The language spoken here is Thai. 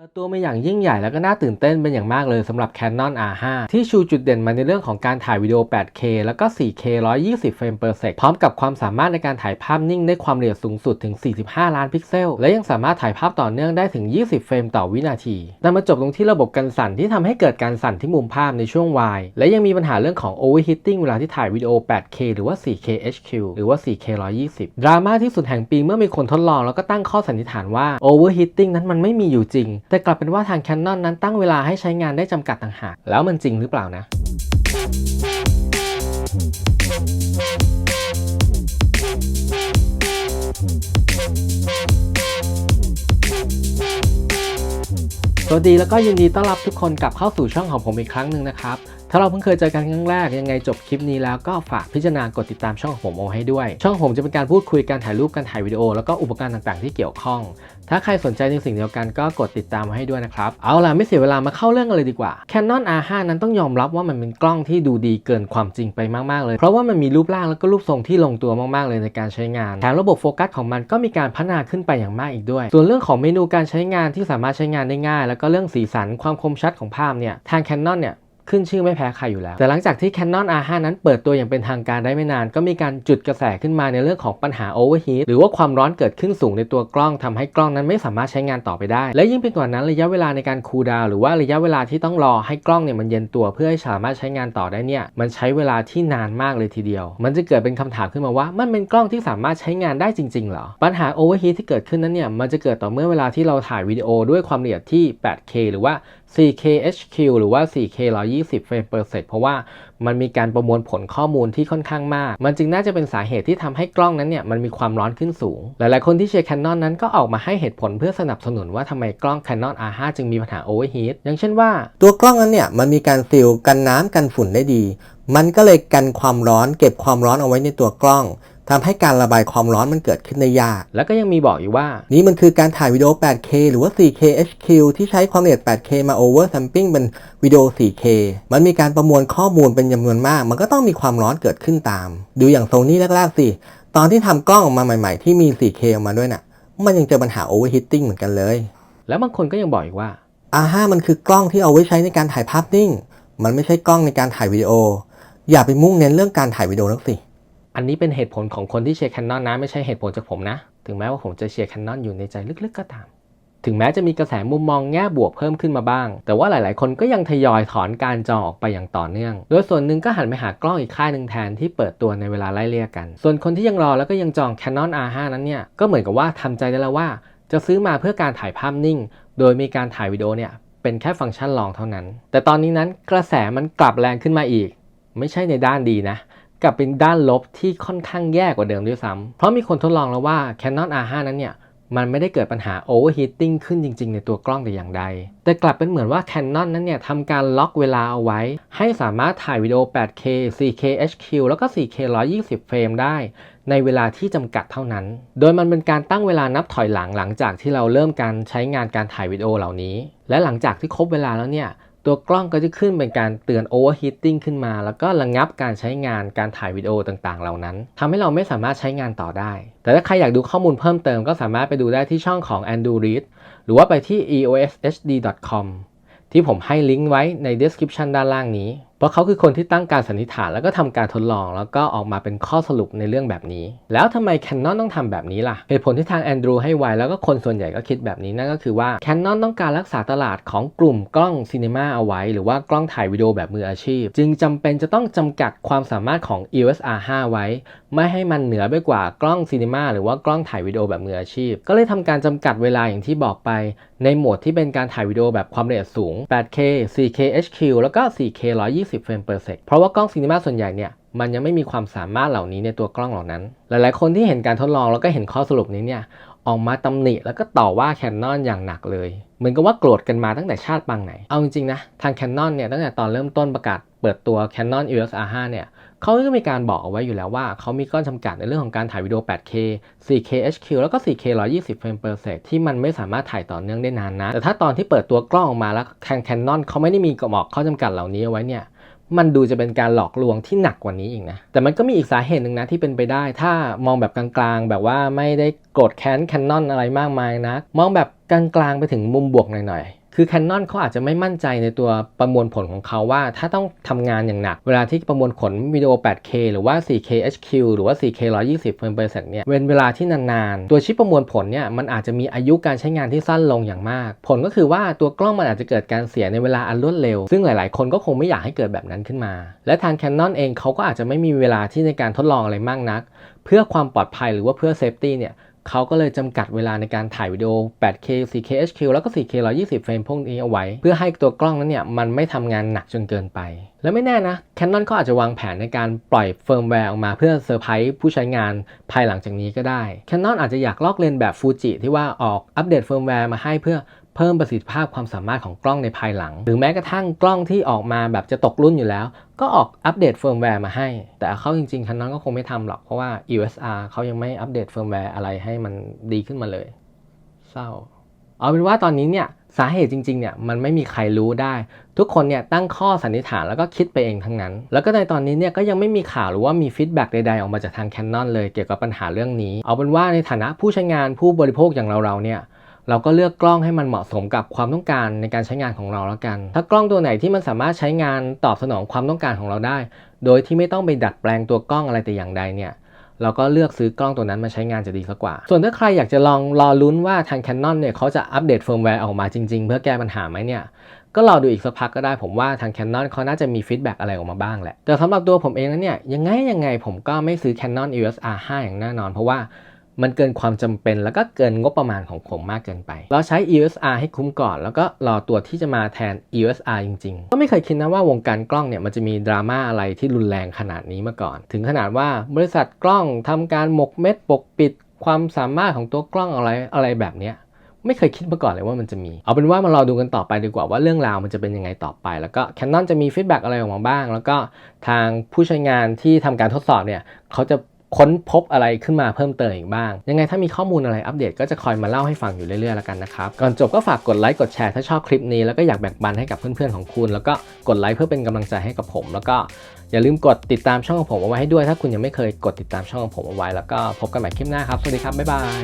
เปิดตัวมาอย่างยิ่งใหญ่แล้วก็น่าตื่นเต้นเป็นอย่างมากเลยสำหรับ Canon R5 ที่ชูจุดเด่นมาในเรื่องของการถ่ายวิดีโอ 8K แล้วก็ 4K 120 เฟรม per sec พร้อมกับความสามารถในการถ่ายภาพนิ่งได้ความละเอียดสูงสุดถึง 45 ล้านพิกเซล และยังสามารถถ่ายภาพต่อเนื่องได้ถึง 20 เฟรมต่อวินาทีแต่มาจบลงที่ระบบกันสั่นที่ทำให้เกิดการสั่นที่มุมภาพในช่วง Y และยังมีปัญหาเรื่องของ overheating เวลาที่ถ่ายวิดีโอ 8K หรือว่า 4K HQ หรือว่า 4K 120 ดราม่าที่สุดแห่งปีเมื่อมีคนทดลองแล้วก็ตั้งข้อสันนิษฐานว่า overheating นั้นมันไม่มีอยู่จริงแต่กลับเป็นว่าทาง Canon นั้นตั้งเวลาให้ใช้งานได้จำกัดต่างหาก แล้วมันจริงหรือเปล่านะ สวัสดีแล้วก็ยินดีต้อนรับทุกคนกลับเข้าสู่ช่องของผมอีกครั้งหนึ่งนะครับ ถ้าเราเพิ่งเคยเจอกันครั้งแรกยังไงจบคลิปนี้แล้วก็ฝากพิจารณากดติดตามช่องของผมเอให้ด้วย ช่องผมจะเป็นการพูดคุยการถ่ายรูปการถ่ายวิดีโอแล้วก็อุปกรณ์ต่างๆที่เกี่ยวข้อง ถ้าใครสนใจในสิ่งเดียวกันก็กดติดตามมาให้ด้วยนะครับ เอาล่ะไม่เสียเวลามาเข้าเรื่องกันเลยดีกว่า Canon R5 นั้นต้องยอมรับว่ามันเป็นกล้องที่ดูดีเกินความจริงไปมากๆเลย เพราะว่ามันมีรูปร่างแล้วก็รูปทรงที่ลงตัวมากๆเลยในการใช้งานแถมระบบโฟกัสของมันก็มีการพัฒนาขึ้นไปอย่างมากอีกด้วย ส่วนเรื่องของเมนูการใช้งานที่สามารถใช้งานได้ง่าย แล้วก็เรื่องสีสันความคมชัดของภาพเนี่ยทาง Canon เนี่ย ขึ้นชื่อไม่แพ้ใครอยู่แล้ว แต่หลังจากที่ Canon R5 นั้นเปิดตัวอย่างเป็นทางการได้ไม่นาน ก็มีการจุดกระแสขึ้นมาในเรื่องของปัญหา overheat หรือว่าความร้อนเกิดขึ้นสูงในตัวกล้องทำให้กล้องนั้นไม่สามารถใช้งานต่อไปได้ และยิ่งไปกว่านั้นระยะเวลาในการคูลดาวหรือว่าระยะเวลาที่ต้องรอให้กล้องเนี่ยมันเย็นตัวเพื่อให้สามารถใช้งานต่อได้เนี่ยมันใช้เวลาที่นานมากเลยทีเดียว มันจะเกิดเป็นคำถามขึ้นมาว่า มันเป็นกล้องที่สามารถใช้งานได้จริงๆเหรอปัญหา overheat ที่เกิดขึ้นนั้นเนี่ยมันจะเกิดต่อเมื่อเวลาที่เราถ่ายวิดีโอด้วยความละเอียดที่ 8K หรือว่า 4K HQ หรือว่า 4K 120 เฟรม per sec เพราะว่ามันมีการประมวลผลข้อมูลที่ค่อนข้างมาก มันจึงน่าจะเป็นสาเหตุที่ทำให้กล้องนั้นเนี่ยมันมีความร้อนขึ้นสูง หลายๆคนที่เชียร์ Canon นั้นก็ออกมาให้เหตุผลเพื่อสนับสนุนว่าทำไมกล้อง Canon R5 จึงมีปัญหา overheat อย่างเช่นว่า ตัวกล้องนั้นเนี่ยมันมีการซีลกันน้ำกันฝุ่นได้ดี มันก็เลยกันความร้อนเก็บความร้อนเอาไว้ในตัวกล้อง ทำให้การระบายความร้อนมันเกิดขึ้นได้ยาก แล้วก็ยังมีบอกอยู่ว่า นี่มันคือการถ่ายวิดีโอ 8K หรือว่า 4K HQ ที่ใช้ความละเอียด 8K มา over sampling เป็นวิดีโอ 4K มันมีการประมวลข้อมูลเป็นจำนวนมาก มันก็ต้องมีความร้อนเกิดขึ้นตาม ดูอย่างโซนี่แรกๆสิ ตอนที่ทำกล้องออกมาใหม่ ๆ ที่มี 4K ออกมาด้วยน่ะ มันยังเจอปัญหา overheating เหมือนกันเลย แล้วบางคนก็ยังบอกอีกว่า R5 มันคือกล้องที่เอาไว้ใช้ในการถ่ายภาพนิ่ง มันไม่ใช่กล้องในการถ่ายวิดีโอ อย่าไปมุ่งเน้นเรื่องการถ่ายวิดีโอนักสิ อันนี้เป็นเหตุผลของคนที่เชียร์ Canon นนะ ไม่ใช่เหตุผลจากผมนะ ถึงแม้ว่าผมจะเชียร์ Canon อยู่ในใจลึกๆก็ตาม ถึงแม้จะมีกระแสมุมมองแง่บวกเพิ่มขึ้นมาบ้าง แต่ว่าหลายๆ คนก็ยังทยอยถอนการจองออกไปอย่างต่อเนื่อง โดยส่วนหนึ่งก็หันไปหากล้องอีกค่ายหนึ่งแทนที่เปิดตัวในเวลาไล่เลี่ยกัน ส่วนคนที่ยังรอแล้วก็ยังจอง Canon R5 นั้นเนี่ย ก็เหมือนกับว่าทำใจได้แล้วว่า จะซื้อมาเพื่อการถ่ายภาพนิ่ง โดยมีการถ่ายวิดีโอเนี่ยเป็นแค่ฟังก์ชันรองเท่านั้น แต่ตอนนี้นั้นกระแสมันกลับแรงขึ้นมาอีก ไม่ใช่ในด้านดีนะ กลับเป็นด้านลบที่ค่อนข้างแย่กว่าเดิมด้วยซ้ำเพราะมีคนทดลองแล้วว่า Canon R5 นั้นเนี่ยมันไม่ได้เกิดปัญหา overheating ขึ้นจริง ๆ ในตัวกล้องแต่อย่างใด แต่กลับเป็นเหมือนว่า Canon นั้นเนี่ยทำการล็อกเวลาเอาไว้ ให้สามารถถ่ายวิดีโอ 8K 4K HQ แล้วก็ 4K 120 เฟรมได้ ในเวลาที่จำกัดเท่านั้น โดยมันเป็นการตั้งเวลานับถอยหลังหลังจากที่เราเริ่มการใช้งานการถ่ายวิดีโอเหล่านี้ และหลังจากที่ครบเวลาแล้วเนี่ย ตัวกล้องก็จะขึ้นเป็นการเตือน overheating ขึ้นมา แล้วก็ระงับการใช้งานการถ่ายวิดีโอต่างๆ เหล่านั้นทำให้เราไม่สามารถใช้งานต่อได้ แต่ถ้าใครอยากดูข้อมูลเพิ่มเติมก็สามารถไปดูได้ที่ช่องของ Andrew Reid หรือว่าไปที่ eoshd.com ที่ผมให้ลิงก์ไว้ใน description ด้านล่างนี้ เพราะเขาคือคนที่ตั้งการสันนิษฐานแล้วก็ทำการทดลอง แล้วก็ออกมาเป็นข้อสรุปในเรื่องแบบนี้ แล้วทำไม Canon ต้องทำแบบนี้ล่ะเหตุผลที่ทาง Andrew ให้ไว้แล้วก็คนส่วนใหญ่ก็คิดแบบนี้นั่นก็คือว่า Canon ต้องการรักษาตลาดของกลุ่มกล้องซีนีมาเอาไว้ หรือว่ากล้องถ่ายวิดีโอแบบมืออาชีพ จึงจำเป็นจะต้องจำกัดความสามารถของ EOS R5 ไว้ ไม่ให้มันเหนือไปกว่ากล้องซีนีมาหรือว่ากล้องถ่ายวิดีโอแบบมืออาชีพ ก็เลยทำการจำกัดเวลาอย่างที่บอกไป ในโหมดที่เป็นการถ่ายวิดีโอแบบความละเอียดสูง 8K 4K HQ แล้วก็ 4K 120 เฟรม per sec เพราะว่ากล้องซีนีมาส่วนใหญ่เนี่ยมันยังไม่มีความสามารถเหล่านี้ในตัวกล้องเหล่านั้น หลายๆ คนที่เห็นการทดลองแล้วก็เห็นข้อสรุปนี้เนี่ยออกมาตำหนิแล้วก็ต่อว่า Canon อย่างหนักเลย เหมือนกับว่าโกรธกันมาตั้งแต่ชาติปางไหน เอาจริงๆนะ ทาง Canon เนี่ยตั้งแต่ตอนเริ่มต้นประกาศเปิดตัว Canon EOS R5 เนี่ย เขาก็มีการบอกเอาไว้อยู่แล้วว่าเขามีข้อนจำกัดในเรื่องของการถ่ายวิดีโอ 8K 4K HQ แล้วก็ 4K 120เฟรม per second ที่มันไม่สามารถถ่ายต่อเนื่องได้นานนะ แต่ถ้าตอนที่เปิดตัวกล้องออกมาแล้วทาง Canon เขาไม่ได้มีกระบอกข้อจำกัดเหล่านี้เอาไว้เนี่ยมันดูจะเป็นการหลอกลวงที่หนักกว่านี้อีกนะ แต่มันก็มีอีกสาเหตุหนึ่งนะที่เป็นไปได้ ถ้ามองแบบกลางๆ แบบว่าไม่ได้โกรธแค้นแคนนอนอะไรมากมายนะ มองแบบกลางๆไปถึงมุมบวกหน่อยๆ คือ Canon เขาอาจจะไม่มั่นใจในตัวประมวลผลของเขาว่า ถ้าต้องทำงานอย่างหนัก เวลาที่ประมวลผลวิดีโอ 8K หรือว่า 4K HQ หรือว่า 4K 120เฟรม per second เนี่ยเว้นเวลาที่นานๆ ตัวชิปประมวลผลเนี่ยมันอาจจะมีอายุการใช้งานที่สั้นลงอย่างมาก ผลก็คือว่าตัวกล้องมันอาจจะเกิดการเสียในเวลาอันรวดเร็ว ซึ่งหลายๆ คนก็คงไม่อยากให้เกิดแบบนั้นขึ้นมา และทาง Canon เองเขาก็อาจจะไม่มีเวลาที่ในการทดลองอะไรมากนัก เพื่อความปลอดภัยหรือว่าเพื่อเซฟตี้เนี่ย เขาก็เลยจำกัดเวลาในการถ่ายวิดีโอ 8K 4K HQ แล้วก็ 4K 120 เฟรมพวกนี้เอาไว้ เพื่อให้ตัวกล้องนั้นเนี่ย มันไม่ทำงานหนักจนเกินไป แล้วไม่แน่นะ Canon ก็อาจจะวางแผนในการปล่อยเฟิร์มแวร์ออกมาเพื่อเซอร์ไพรส์ผู้ใช้งานภายหลังจากนี้ก็ได้ Canon อาจจะอยากลอกเลียนแบบ Fuji ที่ว่าออกอัปเดตเฟิร์มแวร์มาให้เพื่อ เพิ่มประสิทธิภาพความสามารถของกล้องในภายหลัง หรือแม้กระทั่งกล้องที่ออกมาแบบจะตกรุ่นอยู่แล้ว ก็ออกอัปเดตเฟิร์มแวร์มาให้ แต่เข้าจริงๆ Canon ก็คงไม่ทำหรอก เพราะว่า USR เขายังไม่อัปเดตเฟิร์มแวร์อะไรให้มันดีขึ้นมาเลย เศร้า เอาเป็นว่าตอนนี้เนี่ยสาเหตุจริงๆเนี่ยมันไม่มีใครรู้ได้ ทุกคนเนี่ยตั้งข้อสันนิษฐานแล้วก็คิดไปเองทั้งนั้น แล้วก็ในตอนนี้เนี่ยก็ยังไม่มีข่าวหรือว่ามีฟีดแบ็กใดๆ ออกมาจากทาง Canon เลยเกี่ยวกับปัญหาเรื่องนี้ เอาเป็นว่าในฐานะผู้ใช้งานผู้บริโภคอย่างเราๆเนี่ย เราก็เลือกกล้องให้มันเหมาะสมกับความต้องการในการใช้งานของเราแล้วกัน ถ้ากล้องตัวไหนที่มันสามารถใช้งานตอบสนองความต้องการของเราได้ โดยที่ไม่ต้องไปดัดแปลงตัวกล้องอะไรแต่อย่างใดเนี่ยเราก็เลือกซื้อกล้องตัวนั้นมาใช้งานจะดีกกว่า ส่วนถ้าใครอยากจะลองรอลุ้นว่าทาง Canon เนี่ยเขาจะอัปเดตเฟิร์มแวร์ออกมาจริง ๆ เพื่อแก้ปัญหาไหมเนี่ย ก็รอดูอีกสักพักก็ได้ผมว่าทาง Canon เขาน่าจะมีฟีดแบ็กอะไรออกมาบ้างแหละ แต่สำหรับตัวผมเองนั้นเนี่ยยังไงยังไงผมก็ไม่ซื้อ Canon EOS R5 อย่างแน่นอน เพราะว่า มันเกินความจำเป็นแล้วก็เกินงบประมาณของผมมากเกินไป เราใช้ EOS R ให้คุ้มก่อน แล้วก็รอตัวที่จะมาแทน EOS R จริงๆ ก็ไม่เคยคิดนะว่าวงการกล้องเนี่ยมันจะมีดราม่าอะไรที่รุนแรงขนาดนี้มาก่อน ถึงขนาดว่าบริษัทกล้องทำการหมกเม็ดปกปิด ความสามารถของตัวกล้องอะไรอะไรแบบเนี้ยไม่เคยคิดมาก่อนเลยว่ามันจะมี เอาเป็นว่ามารอดูกันต่อไปดีกว่าว่าเรื่องราวมันจะเป็นยังไงต่อไป แล้วก็ Canon จะมีฟีดแบ็กอะไรออกมาบ้าง แล้วก็ทางผู้ใช้งานที่ทำการทดสอบเนี่ยเขาจะ ค้นพบอะไรขึ้นมาเพิ่มเติมอีกบ้าง ยังไงถ้ามีข้อมูลอะไรอัปเดตก็จะคอยมาเล่าให้ฟังอยู่เรื่อยๆแล้วกันนะครับ ก่อนจบก็ฝากกดไลค์กดแชร์ถ้าชอบคลิปนี้แล้วก็อยากแบ่งปันให้กับเพื่อนๆของคุณ แล้วก็กดไลค์เพื่อเป็นกำลังใจให้กับผม แล้วก็อย่าลืมกดติดตามช่องของผมเอาไว้ให้ด้วย ถ้าคุณยังไม่เคยกดติดตามช่องของผมเอาไว้ แล้วก็พบกันใหม่คลิปหน้าครับสวัสดีครับบ๊ายบาย